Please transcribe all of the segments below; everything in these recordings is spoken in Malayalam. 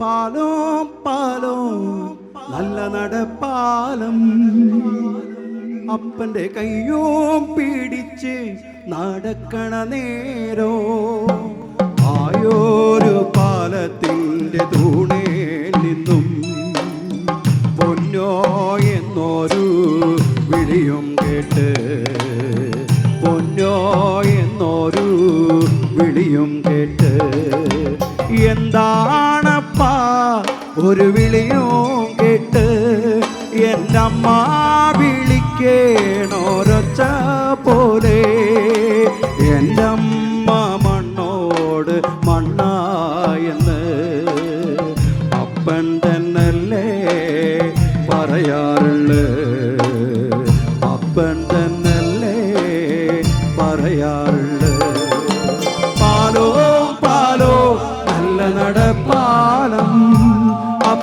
പാലോ പാലോ നല്ല നടപ്പാലം. അപ്പന്റെ കയ്യോ പിടിച്ച് നടക്കണ നേരോ ആയോരു പാലത്തിന്റെ തൂണേ നിന്നും പൊന്നോ എന്നൊരു വിളിയും കേട്ട് പൊന്നോ എന്നൊരു വിളിയും കേട്ട് എന്താണപ്പാ ഒരു വിളിയും കേട്ട് എന്റെ അമ്മ വിളിക്കേണോരൊച്ച പോലെ. എന്റെ അമ്മ മണ്ണോട് മണ്ണായെന്ന് അപ്പൻ തന്നല്ലേ പറയാറുള്ളു. അപ്പൻ തന്നല്ലേ പറയാറുള്ളു. പാലോ പാലോ നല്ല നടപ്പാലം.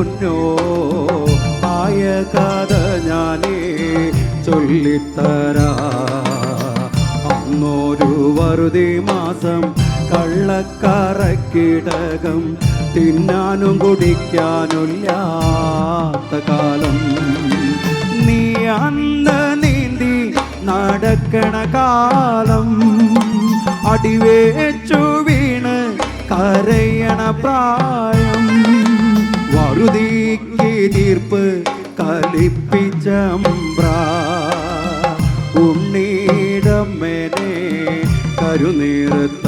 പൊന്നോ? ആയ കഥ ഞാനേ ചൊല്ലിത്തരാ. അന്നൊരു വറുതി മാസം കള്ളക്കറക്കിടകം തിന്നാനും കുടിക്കാനില്ലാത്ത കാലം. നീ അന്ന് നീന്തി നടക്കണ കാലം. അടിവേച്ചു വീണ് കരയണ പ്രായം. വറുതിക്ക് തീർപ്പ് കലിപ്പിച്ചമ്പ്ര ഉണ്ണീടമ്മനെ കരുനീർത്ത.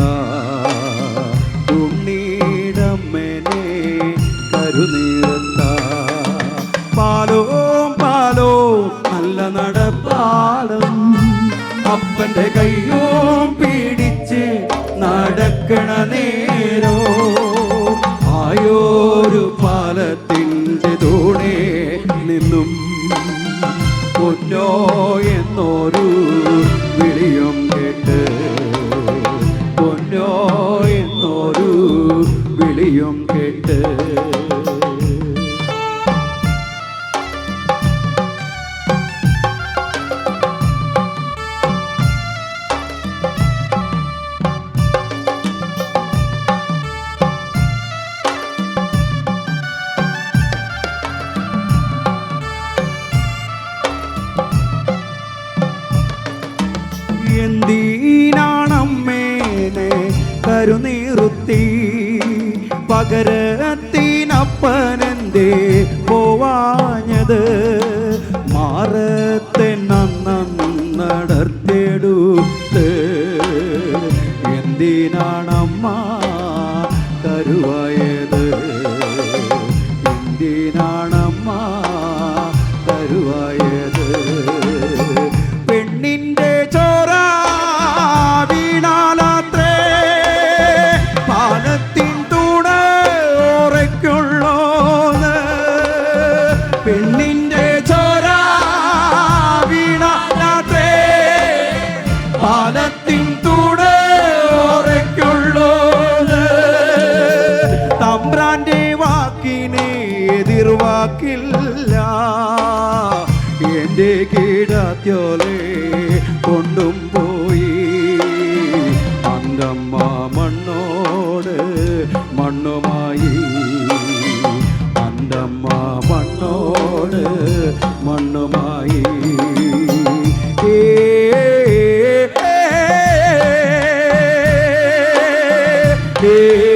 ഉണ്ണീടമ്മനെ കരുനീർത്ത. പാലോ പാലോ നല്ല നടപ്പാടും. അപ്പന്റെ കയ്യോ പിടിച്ച് നടക്കണ നേരോ. ആയോരു പാലത്തിന്റെ തൂണേ നിന്നും പൊന്നോ എന്നൊരു വിളിയും കേട്ട്. പൊന്നോ എന്നൊരു വിളിയും കേട്ട്. കരുനീറുത്തി പകരത്തിനപ്പനെന്തേ പോവാഞ്ഞത് മാറത്തെന്നടർത്തെടുത്ത് കീടാത്യോലെ കൊണ്ടും പോയി. അന്തമ്മ മണ്ണോട് മണ്ണുമായി. അന്തമ്മ മണ്ണോട് മണ്ണുമായി. ഏ ഏ,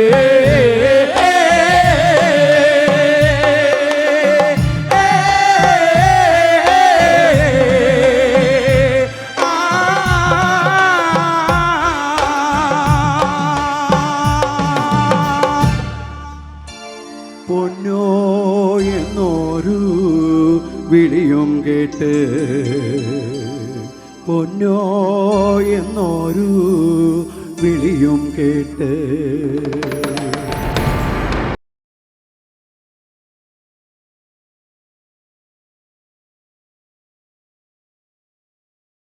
എന്നൊരു വിളിയും കേട്ട് പൊന്നോ എന്നൊരു വിളിയും കേട്ട്